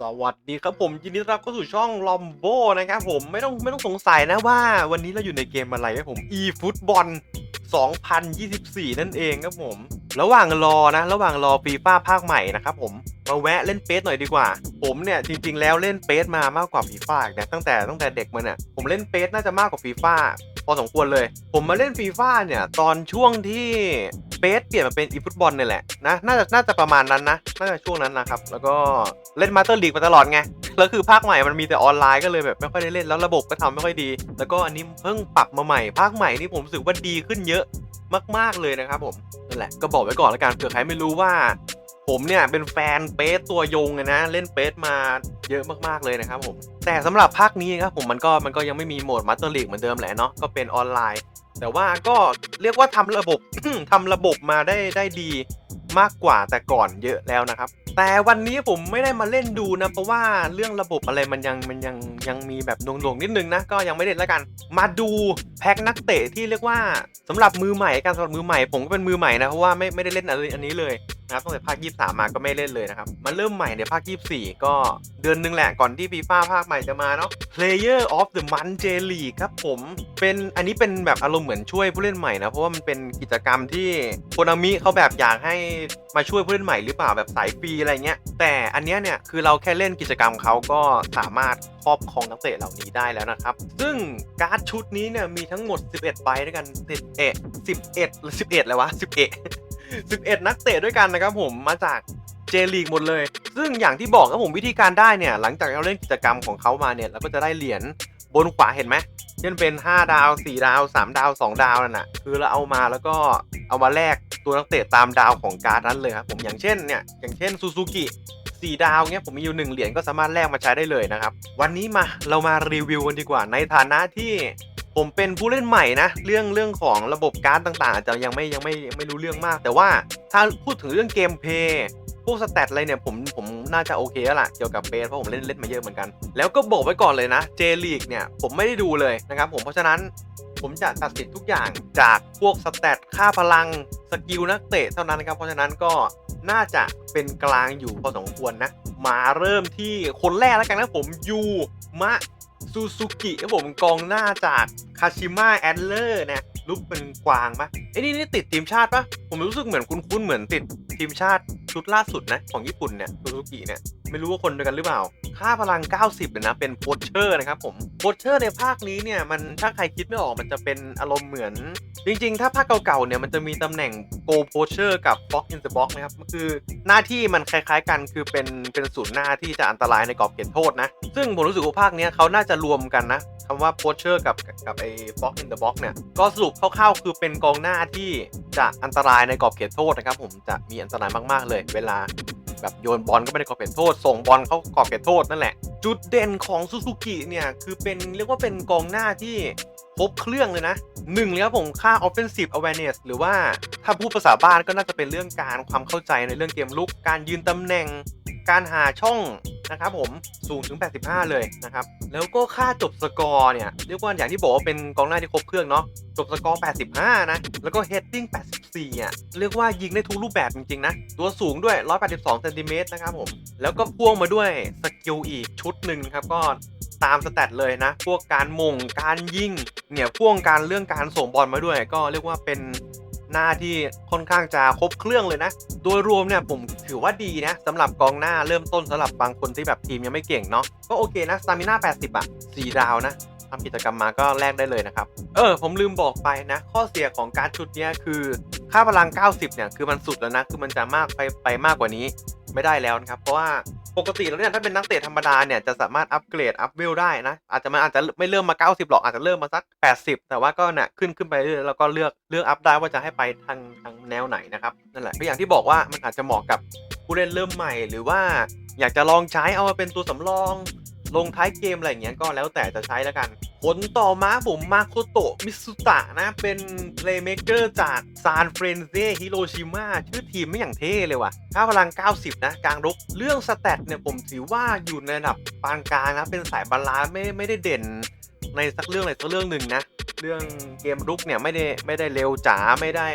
สวัสดีครับผมยินดีต้อนรับเข้าสู่ช่องลอมโบนะครับผมไม่ต้องไม่ต้องสงสัยนะว่า วันนี้เราอยู่ในเกมอะไรครับผม e ฟุตบอล2024 นั่นเองครับผม ระหว่างรอนะ ระหว่างรอฟีฟ่าภาคใหม่นะครับผมมาแวะเล่นเปสหน่อยดีกว่า ผมเนี่ยจริงๆแล้วเล่นเปสมามากกว่าฟีฟ่าอีกนะตั้งแต่ตั้งแต่เด็กมาเนี่ยผมเล่นเปสน่าจะมากกว่าฟีฟ่า อสมควรเลย ผมมาเล่นฟีฟ่าเนี่ย ตอนช่วงที่เปสเปลี่ยนมาเป็นอีฟุตบอลเนี่ยแหละนะน่าจะน่าจะประมาณนั้นนะน่าจะช่วงนั้นนะครับ แล้วก็เล่นมาสเตอร์ลีกมาตลอดไงแล้วคือภาคใหม่มันมีแต่ออนไลน์ก็เลยแบบไม่ค่อยได้เล่นแล้วระบบก็ทำไม่ค่อยดี แล้วก็อันนี้เพิ่งปรับมาใหม่ภาคใหม่นี่ผมรู้สึกว่าดีขึ้นเยอะมาก ๆเลยนะครับผมนั่นแหละก็บอกไว้ก่อนแล้วกันเผื่อใครไม่รู้ว่า ผมเนี่ยเป็นแฟนเปสตัวยงเลยนะ เล่นเปสมาเยอะมากๆเลยนะครับผม แต่สำหรับภาคนี้ครับผมมันก็มันก็ยังไม่มีโหมดมาสเตอร์ลีกเหมือนเดิมแหละเนาะก็เป็นออนไลน์ แต่ว่าก็เรียกว่าทำระบบทำระบบมาได้ได้ดีมากกว่าแต่ก่อนเยอะแล้วนะครับ แต่วันนี้ผมไม่ได้มาเล่นดูนะ เพราะว่าเรื่องระบบอะไรมันยังมันยังยังมีแบบหน่วงๆนิดนึงนะ ก็ยังไม่เล่นแล้วกัน มาดูแพ็คนักเตะที่เรียกว่าสำหรับมือใหม่การสำหรับมือใหม่ผมก็เป็นมือใหม่นะเพราะว่าไม่ไม่ได้เล่นอะไรอันนี้เลย นะครับตั้งแต่ภาค 23 มาก็ไม่เล่นเลยนะครับมาเริ่มใหม่ในภาค 24 ก็เดือนนึงแหละก่อนที่ฟีฟ่าภาคใหม่จะมาเนาะ Player of the Month J League ครับผมเป็นอันนี้เป็นแบบอารมณ์เหมือนช่วยผู้เล่นใหม่นะ เพราะว่ามันเป็นกิจกรรมที่โคนามิเขาแบบอยากให้มาช่วยผู้เล่นใหม่หรือเปล่าแบบสายฟรีอะไรเงี้ย แต่อันเนี้ยเนี่ยคือเราแค่เล่นกิจกรรมเขาก็สามารถครอบครองนักเตะเหล่านี้ได้แล้วนะครับ ซึ่งการ์ดชุดนี้เนี่ยมีทั้งหมด 11ใบด้วยกัน11 11หรือ11เลยวะ 11 11 นักเตะด้วยกันนะครับผมมาจากเจลีกหมดเลย ซึ่งอย่างที่บอกครับผมวิธีการได้เนี่ย หลังจากเราเล่นกิจกรรมของเขามาเนี่ยเราก็จะได้เหรียญบนขวาเห็นไหมเช่นเป็น 5 ดาว 4 ดาว 3 ดาว 2 ดาวนั่นนะคือเราเอามาแล้วก็เอามาแลกตัวนักเตะตามดาวของการ์ดนั้นเลยครับผมอย่างเช่นเนี่ยอย่างเช่นซูซูกิสี่ดาวเงี้ยผมมีอยู่หนึ่งเหรียญก็สามารถแลกมาใช้ได้เลยนะครับ วันนี้มาเรามารีวิวกันดีกว่าในฐานะที่ ผมเป็นผู้เล่นใหม่นะ เรื่องเรื่องของระบบการ์ดต่างๆอาจจะยังไม่ยังไม่ยังไม่รู้เรื่องมาก แต่ว่าถ้าพูดถึงเรื่องเกมเพย์พวกสแตทอะไรเนี่ยผมผมน่าจะโอเคแล้วล่ะเกี่ยวกับเปสเพราะผมเล่นเล่นมาเยอะเหมือนกัน แล้วก็บอกไว้ก่อนเลยนะเจลีกเนี่ยผมไม่ได้ดูเลยนะครับผมเพราะฉะนั้นผมจะตัดสินทุกอย่างจากพวกสแตทค่าพลังสกิลนักเตะเท่านั้นนะครับเพราะฉะนั้นก็น่าจะเป็นกลางอยู่พอสมควรนะ มาเริ่มที่คนแรกแล้วกันนะผมยูมะ ซูซูกิครับผมกองหน้าจากคาชิมะแอดเลอร์นะรูปเป็นกวางปะไอ้ยนี่นี่ติดทีมชาติปะผมรู้สึกเหมือนคุ้นๆเหมือนติดทีมชาติชุดล่าสุดนะของญี่ปุ่นเนี่ยซูซูกิเนี่ยไม่รู้ว่าคนเดียวกันหรือเปล่า ค่าพลัง 90เลยนะเป็นโพสเชอร์นะครับผมโพสเชอร์ในภาคนี้เนี่ยมันถ้าใครคิดไม่ออกมันจะเป็นอารมณ์เหมือน จริงๆ ถ้าภาคเก่าๆเนี่ยมันจะมีตำแหน่งโกโพสเชอร์กับ Box in the Box นะครับก็คือหน้าที่มันคล้ายๆ กันคือเป็นเป็นศูนย์หน้าที่จะอันตรายในกรอบเขตโทษนะ ซึ่งผมรู้สึกว่าภาคเนี้ยเขาน่าจะรวมกันนะคำว่าโพสเชอร์กับกับไอ้ Box in the Box เนี่ยก็สรุปคร่าวๆ คือเป็นกองหน้าที่จะอันตรายในกรอบเขตโทษนะครับผมจะมีอันตรายมากๆเลยเวลาแบบโยนบอลก็ไม่ได้ก่อเขตโทษ ส่งบอลเขาก่อเขตโทษนั่นแหละ จุดเด่นของซูซูกิเนี่ย คือเป็นเรียกว่าเป็นกองหน้าที่ครบเครื่องเลยนะหนึ่งเลยครับผมค่า offensive awareness หรือว่าถ้าพูดภาษาบ้านก็น่าจะเป็นเรื่องการความเข้าใจในเรื่องเกมลุก การยืนตำแหน่ง การหาช่องนะครับผมสูงถึง 85 เลยนะครับ แล้วก็ค่าจบสกอร์เนี่ยเรียกว่าอย่างที่บอกว่าเป็นกองหน้าที่ครบเครื่องเนาะจบสกอร์ 85 นะ แล้วก็ heading 84 อะ เรียกว่ายิงได้ทุกรูปแบบจริง ๆ นะ ตัวสูงด้วย 182 เซนติเมตรนะครับผม แล้วก็พ่วงมาด้วยสกิลอีกชุดหนึ่งครับ ก็ตามสแตทเลยนะ พวกการมง การยิง เนี่ยพ่วงการเรื่องการส่งบอลมาด้วย ก็เรียกว่าเป็น หน้าที่ค่อนข้างจะครบเครื่องเลยนะ โดยรวมเนี่ยผมถือว่าดีนะสำหรับกองหน้าเริ่มต้นสำหรับบางคนที่แบบทีมยังไม่เก่งเนาะก็โอเคนะสตามิน่า80อะ4ดาวนะทำกิจกรรมมาก็แลกได้เลยนะครับ เออ ผมลืมบอกไปนะ ข้อเสียของการดชุดนี้คือ ค่าพลัง 90 เนี่ย คือมันสุดแล้วนะ คือมันจะมากไปไปมากกว่านี้ไม่ได้แล้วนะครับ เพราะว่า ปกติแล้วเนี่ยถ้าเป็นนักเตะธรรมดาเนี่ยจะสามารถอัปเกรดอัพเวลได้นะ อาจจะมันอาจจะไม่เริ่มมา 90 หรอกอาจจะเริ่มมาสัก 80 แต่ว่าก็เนี่ยขึ้นขึ้นไปเรื่อยแล้วก็เลือกเลือกอัพได้ว่าจะให้ไปทางทางแนวไหนนะครับนั่นแหละก็อย่างที่บอกว่ามันอาจจะเหมาะกับผู้เล่นเริ่มใหม่หรือว่าอยากจะลองใช้เอามาเป็นตัวสำรอง ลงท้ายเกมอะไรอย่างเงี้ยก็แล้วแต่จะใช้แล้วกัน ผลต่อมาผมมาโคโตะมิสุตะนะ เป็นเพลย์เมเกอร์จากซานเฟรนเซฮิโรชิมาชื่อทีมไม่อย่างเท่เลยว่ะค่าพลัง 90 นะกลางรุกเรื่องสแตทเนี่ยผมถือว่าอยู่ในระดับปานกลางนะ เป็นสายบาลานซ์ไม่ไม่ได้เด่นในสักเรื่องอะไรสักเรื่องหนึ่งนะ เรื่องเกมรุกเนี่ยไม่ได้ไม่ได้เร็วจ๋าไม่ได้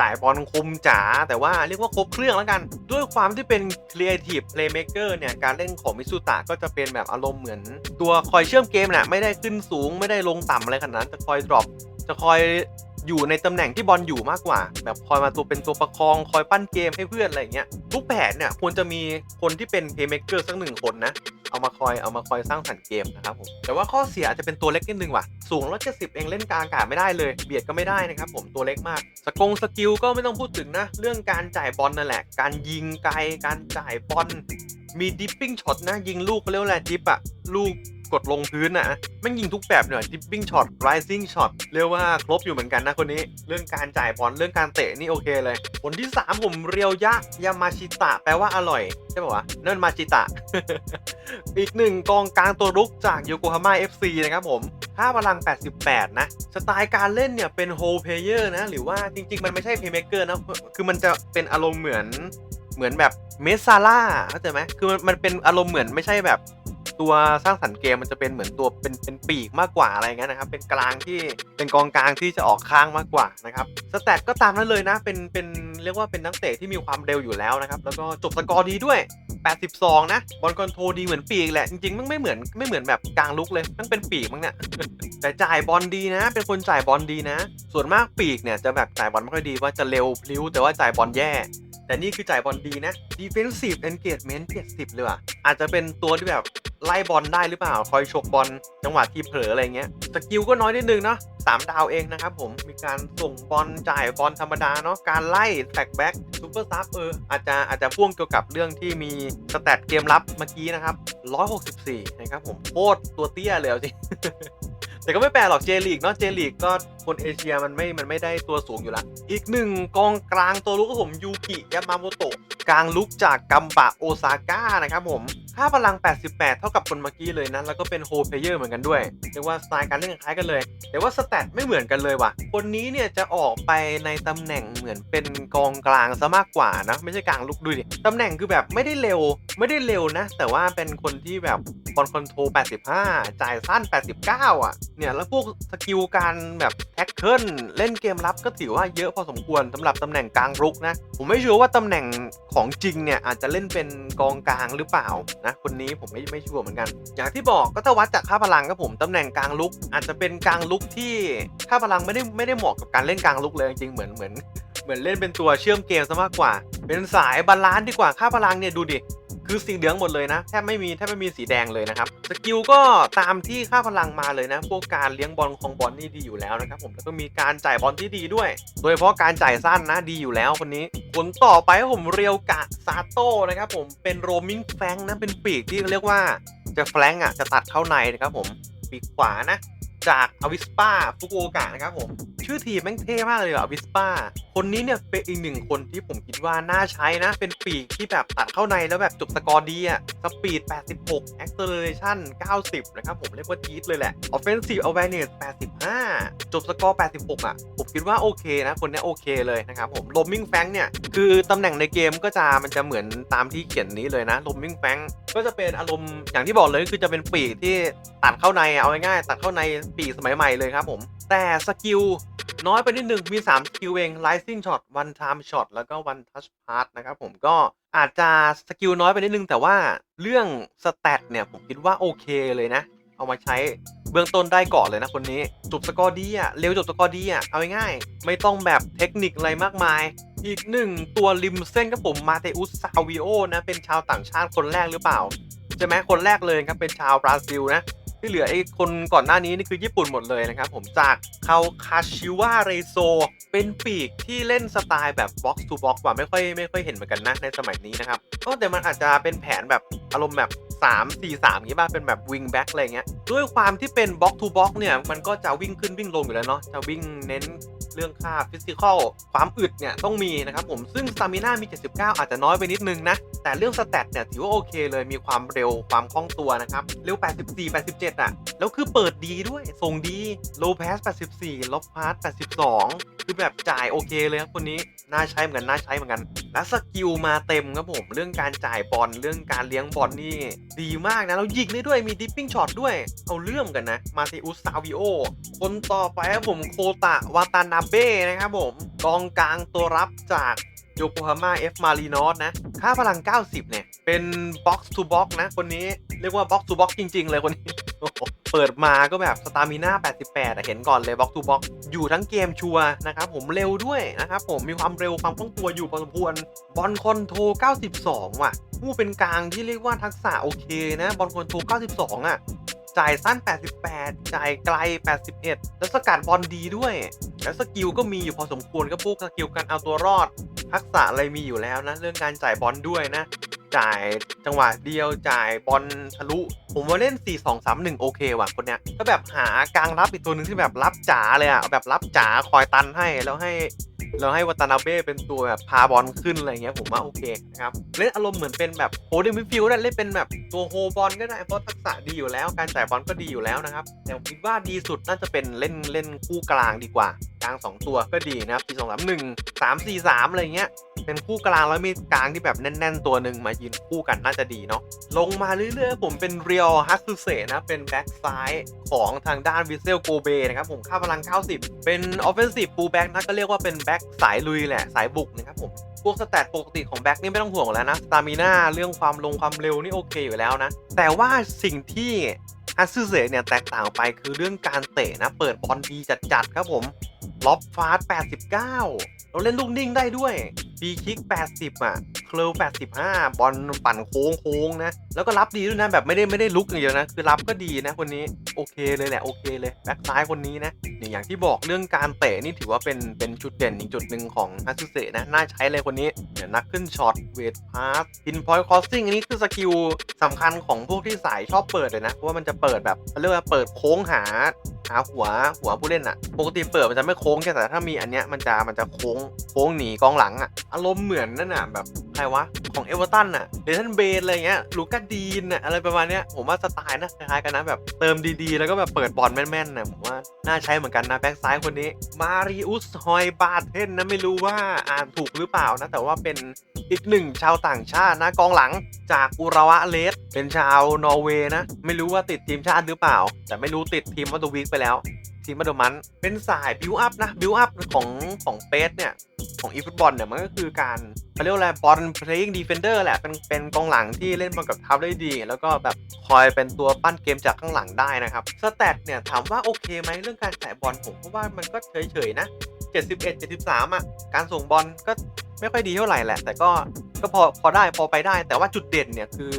จ่ายบอลคุมจ๋าแต่ว่าเรียกว่าครบเครื่องแล้วกัน ด้วยความที่เป็น Creative Playmaker เนี่ย การเล่นของมิสุตะก็จะเป็นแบบอารมณ์เหมือน ตัวคอยเชื่อมเกมน่ะไม่ได้ขึ้นสูง ไม่ได้ลงต่ำอะไรขนาดนั้นจะคอยดรอปจะคอยอยู่ในตำแหน่งที่บอลอยู่มากกว่า แบบคอยมาตัวเป็นตัวประคอง คอยปั้นเกมให้เพื่อนอะไรเงี้ยทุกแผนเนี่ยควรจะมีคนที่เป็น Playmaker สักหนึ่งคนนะ เอามาคอยเอามาคอยสร้างสรรค์เกมนะครับผมแต่ว่าข้อเสียอาจจะเป็นตัวเล็กนิดนึงว่ะสูงร้อยเจ็ดสิบเองเล่นกลางอากาศไม่ได้เลย เบียดก็ไม่ได้นะครับผมตัวเล็กมาก สกงสกิลก็ไม่ต้องพูดถึงนะ เรื่องการจ่ายบอลนั่นแหละ การยิงไกลการจ่ายบอลมีดิปปิ้งช็อตนะยิงลูกเขาเรียกว่าอะไรดิปอะลูก กดลงพื้นนะแมันยิงทุกแบบเนี่ยดิปปิ้งช็อตไรซิ่งช็อตเรียกว่าครบอยู่เหมือนกันนะคนนี้เรื่องการจ่ายบอลเรื่องการเตะนี่โอเคเลยผลที่ 3 ผมเรียวยะยามาชิตะแปลว่าอร่อย ใช่ป่าวะนั่นมาชิตะ อีกหนึ่งกองกลางตัวรุกจากโยโกฮาม่า FC นะครับผมค่าพลัง 88 นะ สไตล์การเล่นเนี่ยเป็นโฮเพเยอร์นะ หรือว่าจริง ๆ มันไม่ใช่เพย์เมเกอร์นะ คือมันจะเป็นอารมณ์เหมือนเหมือนแบบเมสซาร่าเข้าใจไหมคือมันมันเป็นอารมณ์เหมือนไม่ใช่แบบ ตัวสร้างสรรค์เกมมันจะเป็นเหมือนตัวเป็นเป็นปีกมากกว่าอะไรเงี้ยนะครับ เป็นกลางที่เป็นกองกลางที่จะออกข้างมากกว่านะครับสแตทก็ตามนั้นเลยนะ เป็นเป็นเรียกว่าเป็นนักเตะที่มีความเร็วอยู่แล้วนะครับ แล้วก็จบสกอร์ดีด้วย 82 นะบอลคอนโทรดีเหมือนปีกแหละ จริงๆมันไม่เหมือนไม่เหมือนแบบกลางลุกเลยมันเป็นปีกมั้งเนี่ยแต่จ่ายบอลดีนะ เป็นคนจ่ายบอลดีนะ ส่วนมากปีกเนี่ยจะแบบจ่ายบอลไม่ค่อยดีว่าจะเร็วพลิ้วแต่ว่าจ่ายบอลแย่แต่นี่คือจ่ายบอลดีนะ defensive engagement 70 เลยว่ะอาจจะเป็นตัวที่แบบ ไล่บอลได้หรือเปล่า คอยฉกบอลจังหวะที่เผลออะไรเงี้ยสกิลก็น้อยนิดนึงเนาะสามดาวเองนะครับผมมีการส่งบอลจ่ายบอลธรรมดาเนาะการไล่แท็กแบ็กซูเปอร์ซับเอออาจจะอาจจะพ่วงเกี่ยวกับเรื่องที่มีสแตทเกมรับเมื่อกี้นะครับ164นะครับผมโคตรตัวเตี้ยเลยเอจริงแต่ก็ไม่แปลกหรอกเจลีกเนาะเจลีกก็คนเอเชียมันไม่ มันไม่ได้ตัวสูงอยู่ละอีกหนึ่งกองกลางตัวลุกของผมยูกิยามาโมโตะกลางลุกจากกัมบะโอซาก้านะครับผม ค่าพลัง 88 เท่ากับคนเมื่อกี้เลยนะ แล้วก็เป็นโฮเพเยอร์เหมือนกันด้วยเรียกว่าสไตล์การเล่นคล้ายกันเลย แต่ว่าสแตทไม่เหมือนกันเลยว่ะ คนนี้เนี่ยจะออกไปในตำแหน่งเหมือนเป็นกองกลางซะมากกว่านะ ไม่ใช่กลางลุกดูดิตำแหน่งคือแบบไม่ได้เร็ว ไม่ได้เร็วนะ แต่ว่าเป็นคนที่แบบบอลคอนโทรล85 จ่ายสั้น 89 อะ เนี่ย แล้วพวกสกิลการแบบแท็กเกิลเล่นเกมรับก็ถือว่าเยอะพอสมควรสำหรับตำแหน่งกลางรุกนะ ผมไม่ชัวร์ว่าตำแหน่งของจริงเนี่ยอาจจะเล่นเป็นกองกลางหรือเปล่านะคนนี้ผมไม่ไม่ชัวร์เหมือนกัน อย่างที่บอกก็จะวัดจากค่าพลังครับผมตำแหน่งกลางลุก อาจจะเป็นกลางลุกที่ค่าพลังไม่ได้ไม่ได้เหมาะกับการเล่นกลางลุกเลยจริงเหมือนเหมือนเหมือนเล่นเป็นตัวเชื่อมเกมซะมากกว่า เป็นสายบาลานซ์ดีกว่าค่าพลังเนี่ยดูดิ คือสีเหลืองหมดเลยนะแทบไม่มีแทบไม่มีสีแดงเลยนะครับสกิลก็ตามที่ค่าพลังมาเลยนะ พวกการเลี้ยงบอลของบอลนี่ดีอยู่แล้วนะครับผมแล้วก็มีการจ่ายบอลที่ดีด้วย โดยเฉพาะการจ่ายสั้นนะดีอยู่แล้วคนนี้ผลต่อไปผมเรียวกะซาโต้นะครับผมเป็นโรมิงแฟงนะเป็นปีกที่เรียกว่าจะแฟงอะจะตัดเข้าในนะครับผมปีกขวานะ จากอวิสปาฟุกุโอกะนะครับผม ชื่อทีมแม่งเท่มากเลยอะอวิสปาคนนี้เนี่ยเป็นอีกหนึ่งคนที่ผมคิดว่าน่าใช้นะ เป็นปีกที่แบบตัดเข้าในแล้วแบบจบสกอร์ดีอะสปีด 86 acceleration 90 นะครับผมเรียกว่าจี๊ดเลยแหละ offensive awareness 85 จบสกอร์ 86 อะ ผมคิดว่าโอเคนะ คนนี้โอเคเลยนะครับผม roaming f a n k เนี่ย คือตำแหน่งในเกมก็จะมันจะเหมือนตามที่เขียนนี้เลยนะ roaming f a n k ก็จะเป็นอารมณ์อย่างที่บอกเลยคือจะเป็นปีกที่ตัดเข้าในเอาง่ายๆตัดเข้าในปีกสมัยใหม่เลยครับผม แต่สกิลน้อยไปนิดหนึ่งมี 3 สกิลเอง Rising Shot One Time Shot แล้วก็ One Touch Pass นะครับผมก็อาจจะสกิลน้อยไปนิดนึง แต่ว่าเรื่องสแตทเนี่ยผมคิดว่าโอเคเลยนะ เอามาใช้เบื้องต้นได้ก่อนเลยนะคนนี้ จบสกอร์ดีอะ เร็วจบสกอร์ดีอะ เอาง่ายๆไม่ต้องแบบเทคนิคอะไรมากมาย อีกหนึ่งตัวริมเส้นครับผมมาเตอุสซาวิโอนะ เป็นชาวต่างชาติคนแรกหรือเปล่า ใช่ไหมคนแรกเลยครับเป็นชาวบราซิลนะ ที่เหลือไอ้คนก่อนหน้านี้นี่คือญี่ปุ่นหมดเลยนะครับผมจากคาคาชิวะเรโซเป็นปีกที่เล่นสไตล์แบบ box to box กว่าไม่ค่อยไม่ค่อยเห็นเหมือนกันนะในสมัยนี้นะครับก็แต่มันอาจจะเป็นแผนแบบอารมณ์แบบ 3 4 3อย่างนี้บ้างเป็นแบบ wing back อะไรเงี้ยด้วยความที่เป็น box to box เนี่ยมันก็จะวิ่งขึ้นวิ่งลงอยู่แล้วเนาะจะวิ่งเน้น รื่องค่าฟิสิกอลความอึดเนี่ยต้องมีนะครับผมซึ่งสตามิน่ามี 79 อาจจะน้อยไปนิดนึงนะ แต่เรื่องสแตทเนี่ยถือว่าโอเคเลยมีความเร็วความคล่องตัวนะครับ เร็ว 84 87 อะ แล้วคือเปิดดีด้วยส่งดีโลแพส84ลบพาส82คือแบบจ่ายโอเคเลยครับคนนี้น่าใช้เหมือนกันน่าใช้เหมือนกัน และสกิลมาเต็มครับผมเรื่องการจ่ายบอลเรื่องการเลี้ยงบอลนี่ดีมากนะแล้วยิงได้ด้วยมีดิปปิ้งช็อตด้วย เอาเรื่องกันนะ มาเตอุสซาวิโอคนต่อไปครับผมโคตะวาตานาเบ้นะครับผมกองกลางตัวรับจากโยโกฮาม่าเอฟมารีนอสนะ ค่าพลัง 90 เนี่ย เป็นบ็อกซ์ทูบ็อกนะ คนนี้ เรียกว่าบ็อกซ์ทูบ็อกจริง ๆ เลยคนนี้ เปิดมาก็แบบสตามิน่า88อะเห็นก่อนเลยบล็อกทูบล็อกอยู่ทั้งเกมชัวนะครับผมเร็วด้วยนะครับผมมีความเร็วความคล่องตัวอยู่พอสมควรบอลคอนโทร92 ว่ะผู้เป็นกลางที่เรียกว่าทักษะโอเคนะบอลคอนโทร92 อะจ่ายสั้น 88 จ่ายไกล 81 แล้วสกัดบอลดีด้วย แล้วสกิลก็มีอยู่พอสมควรก็พวกสกิลการเอาตัวรอด ทักษะอะไรมีอยู่แล้วนะ เรื่องการจ่ายบอลด้วยนะ จ่ายจังหวะเดียวจ่ายบอลทะลุ ผมว่าเล่น 4 2 3 1 โอเคว่ะคนเนี้ยก็แบบหากลางรับอีกตัวหนึ่งที่แบบรับจ๋าเลยอะแบบรับจ๋าคอยตันให้แล้วให้ แล้วให้วัตานาเบ้เป็นตัวแบบพาบอลขึ้นอะไรเงี้ยผมว่าโอเคนะครับเล่นอารมณ์เหมือนเป็นแบบโฮเดมิฟิลได้เล่นเป็นแบบตัวโฮบอลก็ได้เพราะทักษะดีอยู่แล้ว การจ่ายบอลก็ดีอยู่แล้วนะครับแต่ผมคิดว่าดีสุดน่าจะเป็นเล่นเล่นคู่กลางดีกว่ากลาง 2 ตัวก็ดีนะครับ4 2 3 1 3 4 3อะไรเงี้ยเป็นคู่กลางแล้วมีกลางที่แบบแน่น ๆ ตัวหนึ่งมายืนคู่กันน่าจะดีเนาะลงมาเรื่อยๆผมเป็นเรียวฮัตสุเซนะเป็นแบ็กซ้ายของทางด้านวิเซลโกเบนะครับผมค่าพลัง 90 เป็นออฟเฟนซีฟฟูลแบ็กนะก็เรียกว่าเป็นแบ็กสายลุยแหละสายบุกนะครับผมพวกสแตทปกติของแบ็กนี่ไม่ต้องห่วงแล้วนะสตามิน่าเรื่องความลงความเร็วนี่โอเคอยู่แล้วนะ แต่ว่าสิ่งที่ฮัสซูเซเนี่ยแตกต่างไปคือเรื่องการเตะนะ เปิดบอลดีจัดๆครับผมล็อบฟาส89 เราเล่นลูกนิ่งได้ด้วย บีคิก 80 อะ เคลว85 บอลปั่นโค้งโค้งนะ แล้วก็รับดีด้วยนะ แบบไม่ได้ไม่ได้ลุกอย่างเดียวนะ คือรับก็ดีนะคนนี้ โอเคเลยแหละ โอเคเลยแบ็คซ้ายคนนี้นะนี่อย่างที่บอกเรื่องการเตะนี่ถือว่าเป็นเป็นจุดเด่นอีกจุดหนึ่งของฮัตสุเซนะ น่าใช้เลยคนนี้เดี๋ยวนักขึ้นช็อตเวทพาสพินพอยต์คอสซิ่งอันนี้คือสกิลสำคัญของพวกที่สายชอบเปิดเลยนะเพราะว่ามันจะเปิดแบบเขาเรียกว่าเปิดโค้งหาหาหัวหัวผู้เล่นอะปกติเปิดมันจะไม่โค้งแค่แต่ถ้ามีอันเนี้ยมันจะมันจะโค้งโค้งหนีกองหลังอะอารมณ์เหมือนนั่นน่ะแบบใครวะ ของเอเวอร์ตันอะเดทันเบนอะไรเงี้ยลูก้าดีนอะอะไรประมาณเนี้ยผมว่าสไตล์นะคล้ายๆกันนะแบบเติมดีๆ แล้วก็แบบเปิดบอลแม่นๆน่ะผมว่าน่าใช้เหมือนกันนะแบ็กซ้ายคนนี้ มาริอุสฮอยบาเทนนะไม่รู้ว่าอ่านถูกหรือเปล่านะ แต่ว่าเป็นอีกหนึ่งชาวต่างชาตินะกองหลังจากอุระวะเลสเป็นชาวนอร์เวย์นะ ไม่รู้ว่าติดทีมชาติหรือเปล่า แต่ไม่รู้ติดทีมวัตถุวิกไปแล้ว ทีมาโดมันเป็นสายบิวอัพนะบิวอัพของของเปสเนี่ยของอีฟุตบอลเนี่ยมันก็คือการเขาเรียกว่าอะไรบอล playing defender แหละเป็นเป็นกองหลังที่เล่นบอลกับเท้าได้ดี แล้วก็แบบคอยเป็นตัวปั้นเกมจากข้างหลังได้นะครับสแตทเนี่ยถามว่าโอเคไหมเรื่องการแตะบอลผมก็ว่ามันก็เฉยๆนะ 71 73 อะ การส่งบอลก็ไม่ค่อยดีเท่าไหร่แหละ แต่ก็ก็พอพอได้พอไปได้ แต่ว่าจุดเด่นเนี่ยคือ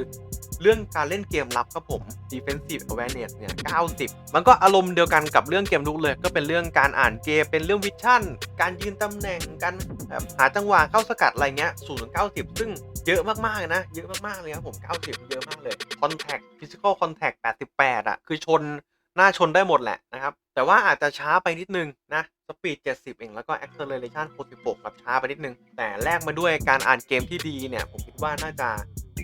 เรื่องการเล่นเกมรับครับผม defensive awareness เนี่ย 90 มันก็อารมณ์เดียวกันกับเรื่องเกมลุกเลย ก็เป็นเรื่องการอ่านเกม เป็นเรื่องวิชั่น การยืนตำแหน่ง การแบบหาจังหวะเข้าสกัดอะไรเงี้ย0ถึง90ซึ่งเยอะมากๆนะ เยอะมากๆเลยครับผม 90 เยอะมากเลย contact physical contact 88 อะ คือชนหน้าชนได้หมดแหละนะครับ แต่ว่าอาจจะช้าไปนิดนึงนะสปีด 70 เอง แล้วก็ acceleration 66ครับช้าไปนิดนึง แต่แลกมาด้วยการอ่านเกมที่ดีเนี่ย ผมคิดว่าน่าจะ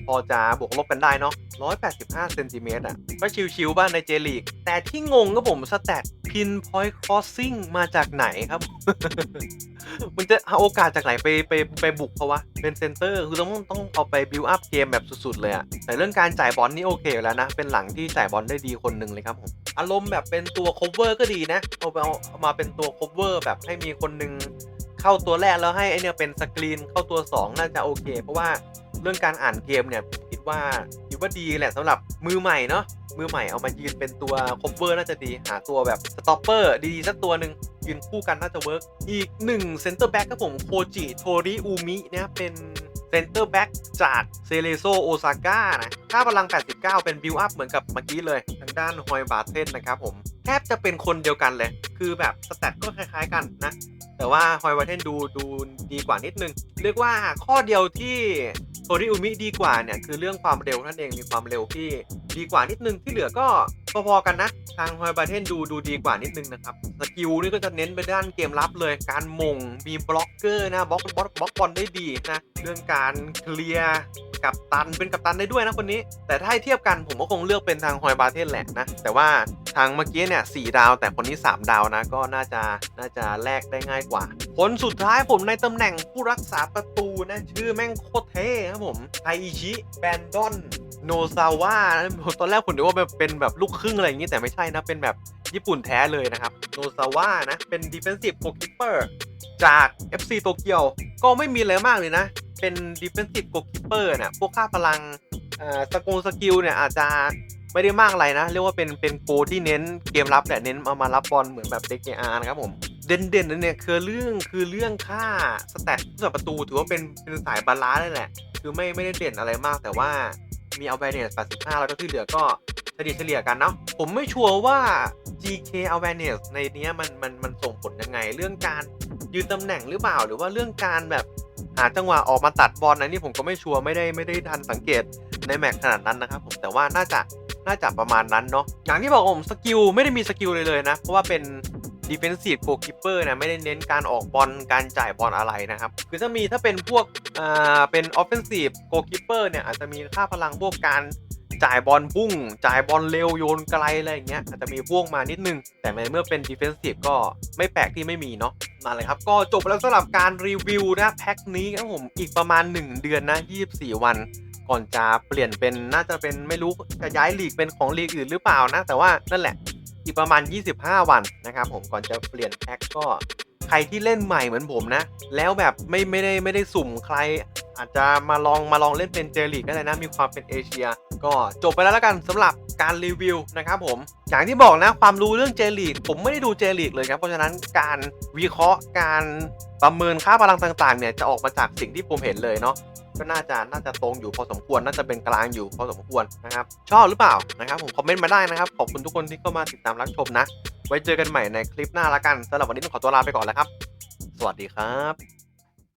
พอจะบวกลบกันได้เนาะ185เซนติเมตรอะก็ชิวๆบ้านในเจลีก แต่ที่งงก็ผมสแตทพินพอยต์คอสซิ่งมาจากไหนครับ มันจะเอาโอกาสจากไหนไปไปไปบุกเขาวะ เป็นเซนเตอร์คือต้องต้องเอาไปบิวอัพเกมแบบสุดๆเลยอะแต่เรื่องการจ่ายบอลนี่โอเคอยู่แล้วนะ เป็นหลังที่จ่ายบอลได้ดีคนหนึ่งเลยครับผม อารมณ์แบบเป็นตัว cover ก็ดีนะ เอาไปเอามาเป็นตัว cover แบบให้มีคนหนึ่งเข้าตัวแรกแล้วให้ไอเนี่ยเป็นสกรีนเข้าตัว 2 น่าจะโอเค เพราะว่า รื่องการอ่านเกมเนี่ยผมคิดว่าคิดว่าดีแหละสำหรับมือใหม่เนาะมือใหม่เอามายืนเป็นตัว cover น่าจะดีหาตัวแบบ stopper ดีๆสักตัวหนึ่งยืนคู่กันน่าจะเวิร์กอีกหนึ่ง center back ครับผมโคจิโทริอูมิเนี่ยเป็นเซนเตอร์แบ็กจากเซเลโซโอซาก้านะค่าพลัง 89 เป็นบิวอัพเหมือนกับเมื่อกี้เลย ทางด้านฮอยบาเทนนะครับผมแทบจะเป็นคนเดียวกันเลย คือแบบสแตทก็คล้ายๆกันนะ แต่ว่าฮอยบาเทนดูดูดีกว่านิดนึง เรียกว่าข้อเดียวที่ โทริอุมิดีกว่าเนี่ยคือเรื่องความเร็วนั่นเองมีความเร็วที่ ดีกว่านิดนึงที่เหลือก็พอๆกันนะ ทางฮอยบาเทนดูดูดีกว่านิดนึงนะครับสกิลนี่ก็จะเน้นไปด้านเกมรับเลย การมงมีบล็อกเกอร์นะบล็อกบล็อกบล็อกบอลได้ดีนะเรื่องการเคลียร์กับตันเป็นกับตันได้ด้วยนะคนนี้ แต่ถ้าให้เทียบกันผมก็คงเลือกเป็นทางฮอยบาเทนแหละนะ แต่ว่าทางเมื่อกี้เนี่ยสดาว แต่คนนี้ 3 ดาวนะก็น่าจะน่าจะแลกได้ง่ายกว่าคนสุดท้ายผมในตำแหน่งผู้รักษาประตูนะ ชื่อแม่งโคตรเท่ครับผมไทอิชิแบนดอน โนซาวะตอนแรกผมนึกว่าเป็นแบบลูกครึ่งอะไรอย่างงี้แต่ไม่ใช่นะ เป็นแบบญี่ปุ่นแท้เลยนะครับ โนซาวะนะ เป็น defensive goalkeeper จาก FC โตเกียว ก็ไม่มีอะไรมากเลยนะ เป็น defensive goalkeeper เนี่ยพวกค่าพลังอ่าสกงสกิลเนี่ยอาจจะไม่ได้มากอะไรนะ เรียกว่าเป็นเป็นโกที่เน้นเกมรับแหละเน้นเอามารับบอลเหมือนแบบเด็กเอาร์นะครับผมเด่นเด่นๆเนี่ยคือเรื่องคือเรื่องค่าสแตทผู้สับประตูถือว่าเป็นเป็นสายบาลานซ์เลยแหละ คือไม่ไม่ได้เด่นอะไรมากแต่ว่า มีเอา a บ a เน s 85 แล้วก็ที่เหลือก็เฉลี่ยเฉลี่ยกันเนาะผมไม่ชัวร์ว่า GK awareness ในเนี้ยมันมันมันส่งผลยังไง เรื่องการยืนตำแหน่งหรือเปล่า หรือว่าเรื่องการแบบหาจังหวะออกมาตัดบอลนะนี่ผมก็ไม่ชัวร์ไม่ได้ไม่ได้ทันสังเกตในแมตช์ขนาดนั้นนะครับผมแต่ว่าน่าจะน่าจะประมาณนั้นเนาะอย่างที่บอกผมสกิลไม่ได้มีสกิลเลยเลยนะ เพราะว่าเป็น defensive goalkeeper นะไม่ได้เน้นการออกบอลการจ่ายบอลอะไรนะครับ คือถ้ามีถ้าเป็นพวกอ่าเป็น offensive goalkeeper เนี่ยอาจจะมีค่าพลังพวกการจ่ายบอลพุ่ง จ่ายบอลเร็วโยนไกลอะไรอย่างเงี้ยอาจจะมีพ่วงมานิดนึง แต่ในเมื่อเป็น defensive ก็ไม่แปลกที่ไม่มีเนาะนั่นเลยครับ ก็จบไปแล้วสำหรับการรีวิวนะแพ็คนี้ครับผมอีกประมาณ 1 เดือนนะ 24 วัน ก่อนจะเปลี่ยนเป็นน่าจะเป็นไม่รู้จะย้ายลีกเป็นของลีกอื่นหรือเปล่านะ แต่ว่านั่นแหละ อีกประมาณ 25 วันนะครับผมก่อนจะเปลี่ยนแพ็คก็ ใครที่เล่นใหม่เหมือนผมนะ แล้วแบบไม่ไม่ได้ไม่ได้สุ่มใคร อาจจะมาลองมาลองเล่นเป็นเจลีกก็ได้นะ มีความเป็นเอเชีย ก็จบไปแล้วแล้วกันสำหรับการรีวิวนะครับผม อย่างที่บอกนะความรู้เรื่องเจลีกผมไม่ได้ดูเจลีกเลยครับ เพราะฉะนั้นการวิเคราะห์การประเมินค่าพลังต่างๆเนี่ยจะออกมาจากสิ่งที่ผมเห็นเลยเนาะก็น่าจะน่าจะตรงอยู่พอสมควรน่าจะเป็นกลางอยู่พอสมควรนะครับ ชอบหรือเปล่านะครับผมคอมเมนต์มาได้นะครับ ขอบคุณทุกคนที่เข้ามาติดตามรับชมนะ ไว้เจอกันใหม่ในคลิปหน้าละกันสำหรับวันนี้ต้องขอตัวลาไปก่อนแล้วครับ สวัสดีครับ